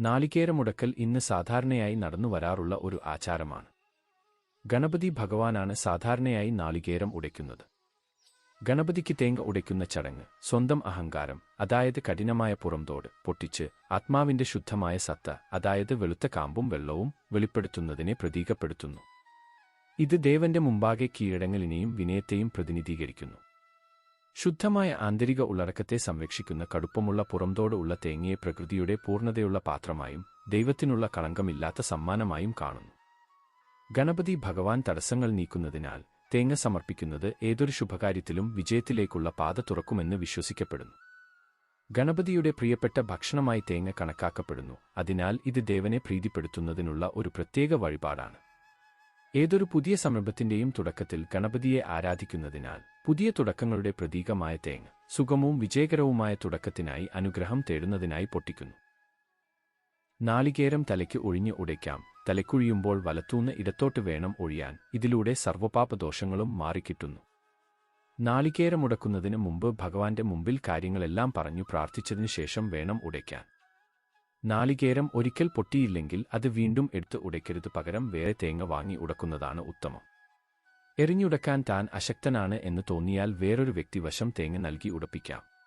നാളികേരമുടക്കൽ ഇന്ന് സാധാരണയായി നടന്നു വരാറുള്ള ഒരു ആചാരമാണ്. ഗണപതി ഭഗവാനാണ് സാധാരണയായി നാളികേരം ഉടയ്ക്കുന്നത്. ഗണപതിക്ക് തേങ്ങ ഉടയ്ക്കുന്ന ചടങ്ങ് സ്വന്തം അഹങ്കാരം അതായത് കഠിനമായ പുറംതോട് പൊട്ടിച്ച് ആത്മാവിന്റെ ശുദ്ധമായ സത്ത അതായത് വെളുത്ത കാമ്പും വെള്ളവും വെളിപ്പെടുത്തുന്നതിനെ പ്രതീകപ്പെടുത്തുന്നു. ഇത് ദേവന്റെ മുമ്പാകെ കീഴടങ്ങലിനെയും വിനയത്തെയും പ്രതിനിധീകരിക്കുന്നു. ശുദ്ധമായ ആന്തരിക ഉള്ളടക്കത്തെ സംരക്ഷിക്കുന്ന കടുപ്പമുള്ള പുറംതോട് ഉള്ള തേങ്ങയെ പ്രകൃതിയുടെ പൂർണതയുള്ള പാത്രമായും ദൈവത്തിനുള്ള കളങ്കമില്ലാത്ത സമ്മാനമായും കാണുന്നു. ഗണപതി ഭഗവാൻ തടസ്സങ്ങൾ നീക്കുന്നതിനാൽ തേങ്ങ സമർപ്പിക്കുന്നത് ഏതൊരു ശുഭകാര്യത്തിലും വിജയത്തിലേക്കുള്ള പാത തുറക്കുമെന്ന് വിശ്വസിക്കപ്പെടുന്നു. ഗണപതിയുടെ പ്രിയപ്പെട്ട ഭക്ഷണമായി തേങ്ങ കണക്കാക്കപ്പെടുന്നു. അതിനാൽ ഇത് ദേവനെ പ്രീതിപ്പെടുത്തുന്നതിനുള്ള ഒരു പ്രത്യേക വഴിപാടാണ്. ഏതൊരു പുതിയ സംരംഭത്തിന്റെയും തുടക്കത്തിൽ ഗണപതിയെ ആരാധിക്കുന്നതിനാൽ പുതിയ തുടക്കങ്ങളുടെ പ്രതീകമായ തേങ്ങ സുഗമവും വിജയകരവുമായ തുടക്കത്തിനായി അനുഗ്രഹം തേടുന്നതിനായി പൊട്ടിക്കുന്നു. നാളികേരം തലയ്ക്ക് ഒഴിഞ്ഞ് ഉടയ്ക്കാം തലക്കുഴിയുമ്പോൾ വലത്തൂന്ന് ഇടത്തോട്ട് വേണം ഒഴിയാൻ ഇതിലൂടെ സർവപാപദോഷങ്ങളും മാറിക്കിട്ടുന്നു. നാളികേരമുടക്കുന്നതിന് മുമ്പ് ഭഗവാന്റെ മുമ്പിൽ കാര്യങ്ങളെല്ലാം പറഞ്ഞു പ്രാർത്ഥിച്ചതിനു ശേഷം വേണം ഉടയ്ക്കാൻ. നാളികേരം ഒരിക്കൽ പൊട്ടിയില്ലെങ്കിൽ അത് വീണ്ടും എടുത്ത് ഉടയ്ക്കരുത് പകരം വേറെ തേങ്ങ വാങ്ങി ഉടക്കുന്നതാണ് ഉത്തമം. എറിഞ്ഞുടക്കാൻ താൻ അശക്തനാണ് എന്ന് തോന്നിയാൽ വേറൊരു വ്യക്തി വശം തേങ്ങ നൽകി ഉടപ്പിക്കാം.